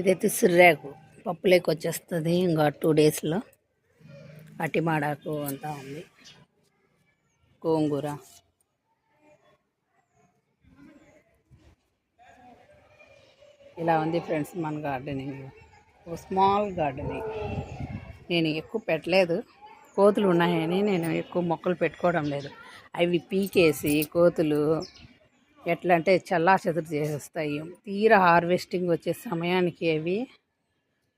ఇదైతే సిర్రాకు. పప్పులేకి వచ్చేస్తుంది ఇంకా టూ డేస్లో. అటిమాడాకు అంతా ఉంది. గోంగూర. ఇలా ఉంది ఫ్రెండ్స్ మన గార్డెనింగ్. ఓ స్మాల్ గార్డెనింగ్. నేను ఎక్కువ పెట్టలేదు. కోతులు ఉన్నాయని నేను ఎక్కువ మొక్కలు పెట్టుకోవడం లేదు. అవి పీకేసి కోతులు ఎట్లా అంటే చల్లా చెదురు చేసేస్తాయి తీరా హార్వెస్టింగ్ వచ్చే సమయానికి అవి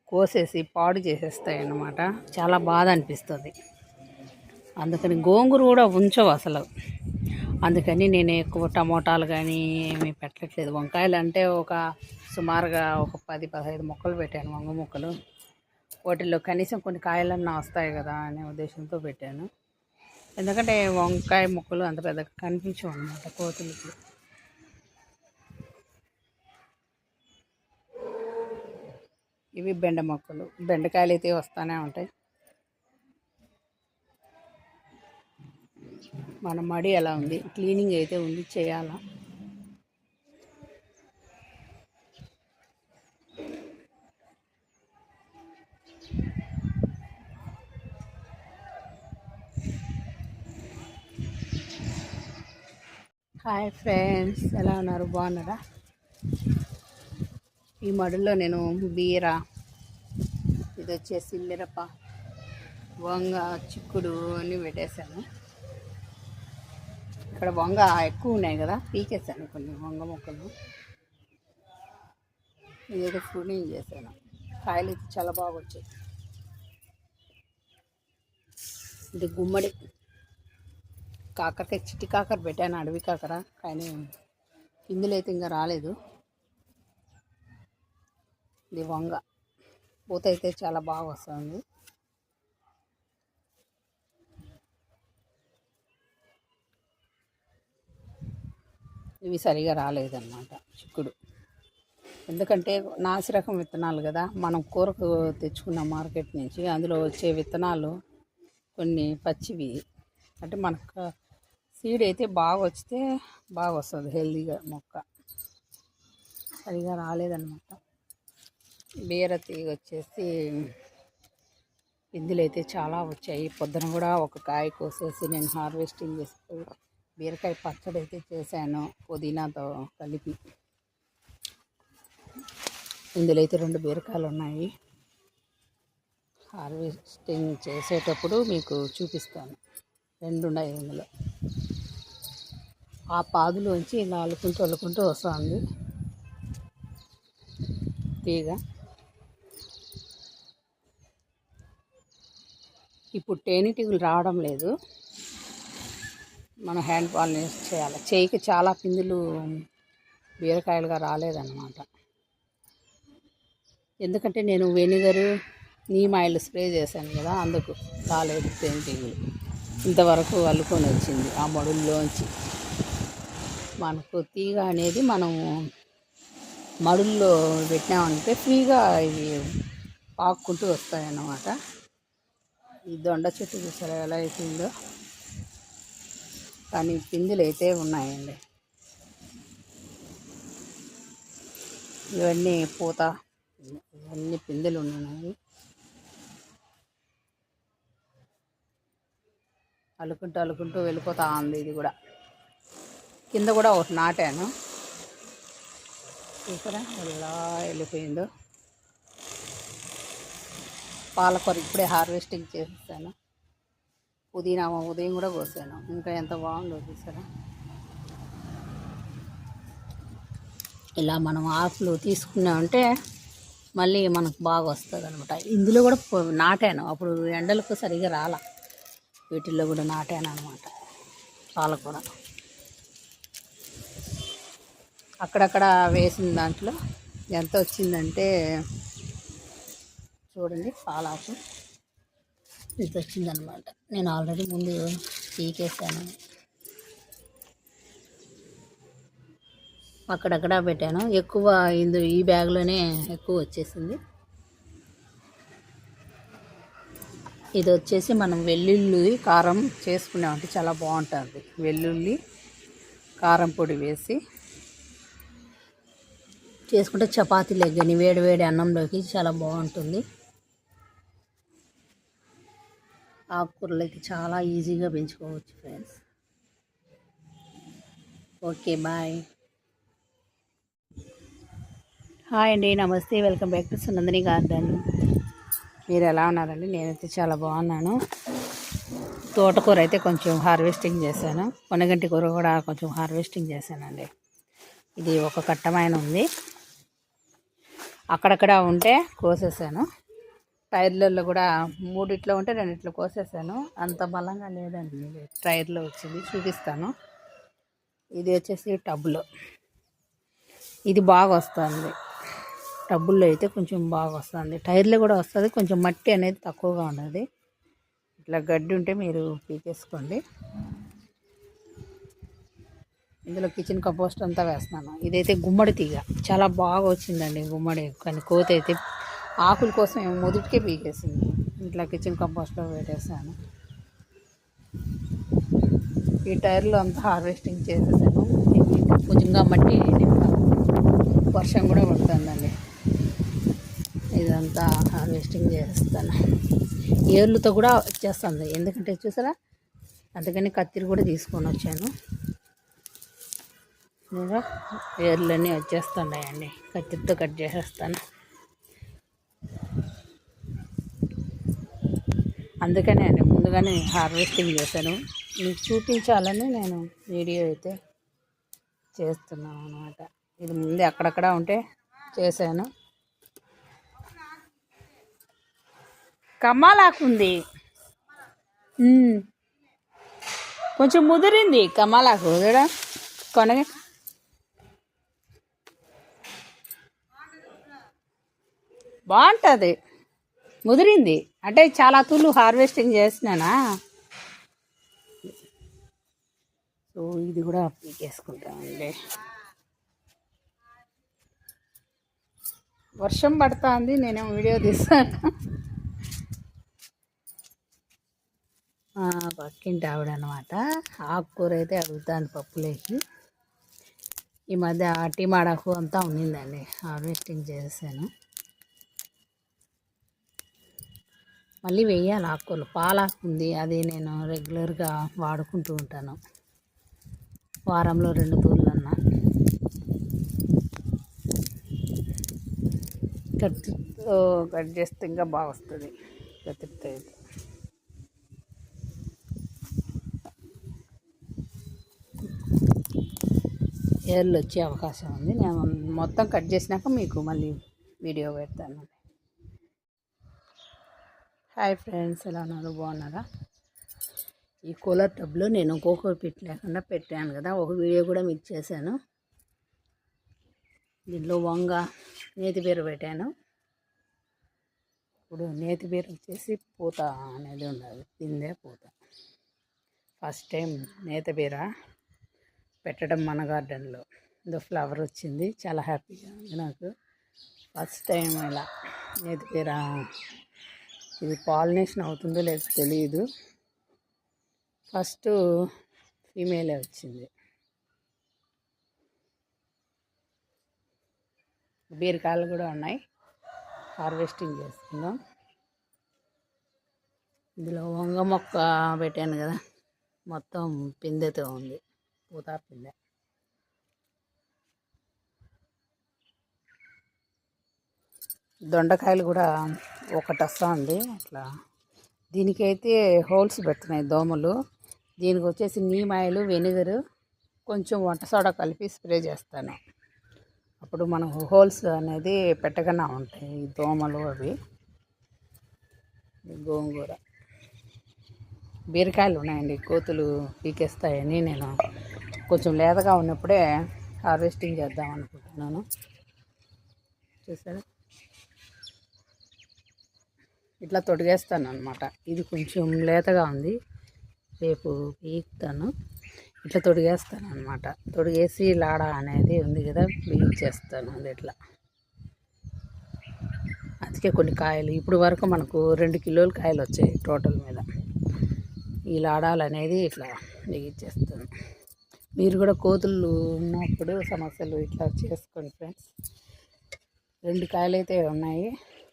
కోసేసి పాడు చేసేస్తాయి అన్నమాట చాలా బాధ అనిపిస్తుంది. అందుకని గోంగూర కూడా ఉంచవు అసలు. అందుకని నేను ఎక్కువ టమోటాలు కానీ ఏమీ పెట్టట్లేదు. వంకాయలు అంటే ఒక సుమారుగా ఒక పది పదహైదు మొక్కలు పెట్టాను వంగ మొక్కలు. వాటిల్లో కనీసం కొన్ని కాయలన్నా వస్తాయి కదా అనే ఉద్దేశంతో పెట్టాను. ఎందుకంటే వంకాయ మొక్కలు అంత పెద్దగా కనిపించవు అనమాట కోతులకి. ఇవి బెండ మొక్కలు. బెండకాయలు అయితే వస్తూనే ఉంటాయి. మన మడి ఎలా ఉంది. క్లీనింగ్ అయితే ఉంది. చేయాలా? హాయ్ ఫ్రెండ్స్ ఎలా ఉన్నారు? బాగున్నారా? ఈ మడుల్లో నేను బీర ఇది వచ్చేసి మిరప వంగ చిక్కుడు అన్నీ పెట్టేశాను. ఇక్కడ వంగ ఎక్కువ ఉన్నాయి కదా పీకేసాను కొన్ని వంగ మొక్కలు. ఇదేదో ఫ్రూనింగ్ చేశాను. కాయలు అయితే చాలా బాగా వచ్చాయి. ఇది గుమ్మడి. కాకరకాయ చిట్టి కాకర పెట్టాను అడవి కాకర. కానీ కిందులైతే అయితే ఇంకా రాలేదు. ఇది వంగ పూత అయితే చాలా బాగా వస్తుంది. ఇవి సరిగా రాలేదన్నమాట చిక్కుడు. ఎందుకంటే నాసిరకం విత్తనాలు కదా మనం కూరకు తెచ్చుకున్న మార్కెట్ నుంచి అందులో వచ్చే విత్తనాలు కొన్ని పచ్చివి. అంటే మనకు సీడ్ అయితే బాగా వచ్చితే బాగా వస్తుంది హెల్దీగా మొక్క. సరిగా రాలేదన్నమాట. బీర తీగ వచ్చేసి పిందులు అయితే చాలా వచ్చాయి. పొద్దున కూడా ఒక కాయ కోసేసి నేను హార్వెస్టింగ్ చేసి బీరకాయ పచ్చడి అయితే చేశాను. పుదీనాతో కలిపి. ఇందులో అయితే రెండు బీరకాయలు ఉన్నాయి హార్వెస్టింగ్ చేసేటప్పుడు మీకు చూపిస్తాను. రెండు ఉన్నాయి ఇందులో. ఆ పాదులోంచి ఇలా అల్లుకుంటూ అల్లుకుంటూ వస్తుంది. తీగ. ఇప్పుడు తేనెటీగలు రావడం లేదు. మనం హ్యాండ్ పాలినేట్ చేయాలి. చేయికి చాలా పిందులు బీరకాయలుగా రాలేదన్నమాట. ఎందుకంటే నేను వెనిగర్ నీమ్ ఆయిల్ స్ప్రే చేశాను కదా అందుకు రాలేదు తేనెటీగలు. ఇంతవరకు అల్లుకొని వచ్చింది ఆ మడుల్లోంచి. మనకు తీగ అనేది మనం మడుల్లో పెట్టినామంటే ఫ్రీగా ఇవి పాక్కుంటూ వస్తాయన్నమాట. ఈ దొండ చెట్టు చూసారా ఎలా అయిపోయిందో? కానీ పిందులు అయితే ఉన్నాయండి. ఇవన్నీ పూత ఇవన్నీ పిందులు ఉన్నాయి. అలుకుంటూ అలుకుంటూ వెళ్ళిపోతా ఉంది ఇది కూడా. కింద కూడా ఒకటి నాటాను. చూసారా? ఎలా వెళ్ళిపోయిందో? పాలకూర ఇప్పుడే హార్వెస్టింగ్ చేసేసాను. పుదీనా ఉదయం కూడా కోసాను. ఇంకా ఎంత బాగుందో చూసారా? ఇలా మనం ఆకులు తీసుకున్నామంటే మళ్ళీ మనకు బాగా వస్తుంది అనమాట ఇందులో కూడా నాటాను. అప్పుడు ఎండలకు సరిగా రాల. వీటిల్లో కూడా నాటాను అనమాట పాలకూర. అక్కడక్కడ వేసిన దాంట్లో ఎంత వచ్చిందంటే చూడండి పాలాకు ఇది వచ్చిందనమాట. నేను ఆల్రెడీ ముందు పీకేసాను అక్కడక్కడ పెట్టాను. ఎక్కువ ఇందు ఈ బ్యాగ్లోనే ఎక్కువ వచ్చేసింది. ఇది వచ్చేసి మనం వెల్లుల్లి కారం చేసుకున్నామంటే చాలా బాగుంటుంది. వెల్లుల్లి కారం పొడి వేసి చేసుకుంటే చపాతీ కానీ వేడి వేడి అన్నంలోకి చాలా బాగుంటుంది. ఆకుకూరలకి చాలా ఈజీగా పెంచుకోవచ్చు ఫ్రెండ్స్. Okay bye. హాయ్ అండి నమస్తే. Welcome back to Sunandini garden. మీరు ఎలా ఉన్నారండి? నేనైతే చాలా బాగున్నాను. తోటకూర అయితే కొంచెం హార్వెస్టింగ్ చేశాను. కొనగంటి కూర కూడా కొంచెం హార్వెస్టింగ్ చేశానండి. ఇది ఒక కట్టమైన ఉంది. అక్కడక్కడ ఉంటే కోసేసాను. టైర్లలో కూడా మూడిట్లో ఉంటే రెండిట్లో కోసేసాను. అంత బలంగా లేదండి. టైర్లో వచ్చింది. చూపిస్తాను. ఇది వచ్చేసి టబ్బులో. ఇది బాగా వస్తుంది. టబ్బుల్లో అయితే కొంచెం బాగా వస్తుంది. టైర్లో కూడా వస్తుంది. కొంచెం మట్టి అనేది తక్కువగా ఉన్నది. ఇట్లా గడ్డి ఉంటే మీరు పీకేసుకోండి. ఇందులో కిచెన్ కంపోస్ట్ అంతా వేస్తున్నాను. ఇదైతే గుమ్మడి తీగ. చాలా బాగా వచ్చిందండి గుమ్మడి. కానీ కోత అయితే ఆకుల కోసం ఏమో మొదటికే పీకేసింది. ఇట్లా కిచెన్ కంపోస్ట్లో పెట్టేసాను ఈ టైర్లో అంతా హార్వెస్టింగ్ చేసేసాను. కొంచెంగా మట్టి వర్షం కూడా పడుతుందండి. ఇదంతా హార్వెస్టింగ్ చేస్తాను. ఏర్లతో కూడా వచ్చేస్తుంది ఎందుకంటే చూసారా? అందుకని కత్తిరి కూడా తీసుకొని వచ్చాను. ఏర్లన్నీ వచ్చేస్తున్నాయండి. కత్తిరితో కట్ చేసేస్తాను. అందుకనే అండి ముందుగానే హార్వెస్టింగ్ చేశాను. మీకు చూపించాలని నేను వీడియో అయితే చేస్తున్నాను అనమాట ఇది ముందే అక్కడక్కడ ఉంటే చేశాను. కమ్మాలాకుంది కొంచెం ముదిరింది కమ్మాలాకు చూడా. కొనగా. బాగుంటుంది. ముదిరింది. అంటే చాలా తూళ్ళు హార్వెస్టింగ్ చేసినానా? సో ఇది కూడా పీకేసుకుంటామండి వర్షం పడుతుంది నేనేం వీడియో తీస్తాను? పక్కింటి ఆవిడ అనమాట ఆకుకూర అయితే అడుగుతాను పప్పులేకి ఈ మధ్య టీమాడకు అంతా ఉన్నిందండి. హార్వెస్టింగ్ చేశాను మళ్ళీ వేయాలి ఆకుకూరలు. పాలాకు ఉంది అది నేను రెగ్యులర్గా వాడుకుంటూ ఉంటాను. వారంలో రెండు తూర్లన్నా. కత్తితో కట్ చేస్తే ఇంకా బాగా వస్తుంది. కత్తితో అయితే ఏర్లు వచ్చే అవకాశం ఉంది. నేను మొత్తం కట్ చేసినాక మీకు మళ్ళీ వీడియో పెడతాను. హాయ్ ఫ్రెండ్స్ ఎలా ఉన్నారు? బాగున్నారా? ఈ కూలర్ టబ్లో నేను కోకో పిట్ లేకుండా పెట్టాను కదా ఒక వీడియో కూడా మీకు చేశాను. దీంట్లో వంగ నేతిబీర పెట్టాను. ఇప్పుడు నేతిబీర వచ్చేసి పూత అనేది ఉన్నది తిందే పూత. ఫస్ట్ టైం నేతబీర పెట్టడం మన గార్డెన్లో. ఇందులో ఫ్లవర్ వచ్చింది చాలా హ్యాపీగా ఉంది నాకు. ఫస్ట్ టైం ఇలా నేతిబీర ఇది పాలినేషన్ అవుతుందో లేదో తెలియదు ఫస్ట్ ఫీమేలే వచ్చింది. బీరకాయలు కూడా ఉన్నాయి. హార్వెస్టింగ్ చేసుకుందాం. ఇందులో వంగ మొక్క పెట్టాను కదా. మొత్తం పిందెతో ఉంది. పూత పిందె. దొండకాయలు కూడా ఒకటి వస్తుంది అట్లా దీనికైతే హోల్స్ పెడుతున్నాయి దోమలు. దీనికి వచ్చేసి నీమ్ ఆయిల్ వెనిగర్ కొంచెం వంట సోడా కలిపి స్ప్రే చేస్తాను. అప్పుడు మనం హోల్స్ అనేది పెట్టకుండా ఉంటాయి ఈ దోమలు అవి. గోంగూర. బీరకాయలు ఉన్నాయండి కోతులు పీకేస్తాయని నేను కొంచెం లేతగా ఉన్నప్పుడే హార్వెస్టింగ్ చేద్దాం అనుకుంటున్నాను. చూసారా? ఇట్లా తొడిగేస్తాను అనమాట ఇది కొంచెం లేతగా ఉంది. రేపు పీకుతాను. ఇట్లా తొడిగేస్తాను అనమాట తొడిగేసి లాడ అనేది ఉంది కదా చేస్తాను అది ఇట్లా. అందుకే కొన్ని కాయలు ఇప్పుడు వరకు మనకు రెండు కిలోలు కాయలు వచ్చాయి టోటల్ మీద. ఈ లాడాలు అనేది ఇట్లా బిగించేస్తాను మీరు కూడా కోతులు ఉన్నప్పుడు సమస్యలు ఇట్లా చేసుకోండి ఫ్రెండ్స్. రెండు కాయలు అయితే ఉన్నాయి.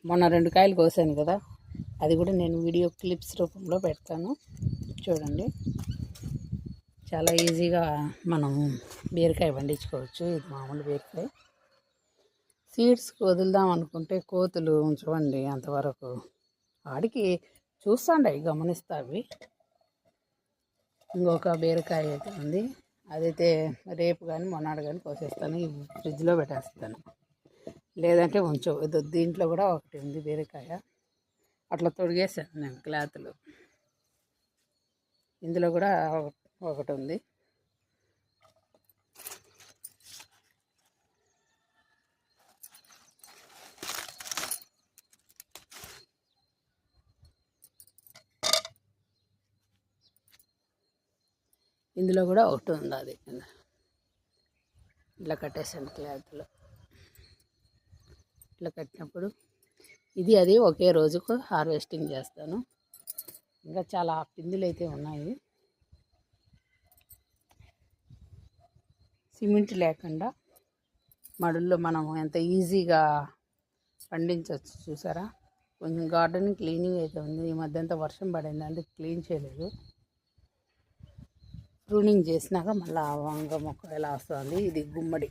మొన్న రెండు కాయలు కోసాను కదా అది కూడా నేను వీడియో క్లిప్స్ రూపంలో పెడతాను. చూడండి. చాలా ఈజీగా మనం బీరకాయ పండించుకోవచ్చు. ఇది మామూలు బీరకాయ. సీడ్స్ వదులుదాం అనుకుంటే కోతులు ఉంచవండి. అంతవరకు ఆడికి చూస్తాండి గమనిస్తా అవి. ఇంకొక బీరకాయ అయితే ఉంది. అదైతే రేపు కానీ మొన్నాడు కానీ కోసేస్తాను. ఈ ఫ్రిడ్జ్లో పెట్టేస్తాను. లేదంటే ఉంచు దీంట్లో కూడా ఒకటి ఉంది బీరకాయ. అట్లా తొడిగేసాను నేను క్లాత్లు. ఇందులో కూడా ఒక- ఒకటి ఉంది. ఇందులో కూడా ఒకటి ఉంది అది. ఇట్లా కట్టేసాను క్లాత్లో. ఇట్లా కట్టినప్పుడు ఇది అది ఒకే రోజుకు హార్వెస్టింగ్ చేస్తాను. ఇంకా చాలా పిందులు అయితే ఉన్నాయి. సిమెంట్ లేకుండా మడుల్లో మనం ఎంత ఈజీగా పండించవచ్చు చూసారా? కొంచెం గార్డెన్ క్లీనింగ్ అయితే ఉంది. ఈ మధ్య అంతా వర్షం పడింది అందుకు క్లీన్ చేయలేదు. ప్రూనింగ్ చేసినాక మళ్ళీ వంగ మొక్క ఎలా వస్తుంది? ఇది గుమ్మడి.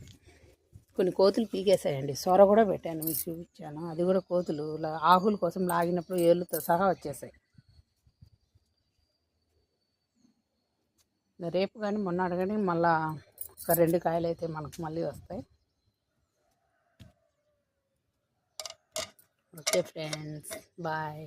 కొన్ని కోతులు పీకేసాయండి సొర కూడా పెట్టాను మీకు చూపించాను. అది కూడా కోతులు ఆకుల కోసం లాగినప్పుడు ఏళ్ళుతో సహా వచ్చేసాయి. రేపు కానీ మొన్న కానీ మళ్ళా ఒక రెండు కాయలు అయితే మనకు మళ్ళీ వస్తాయి. Okay friends bye.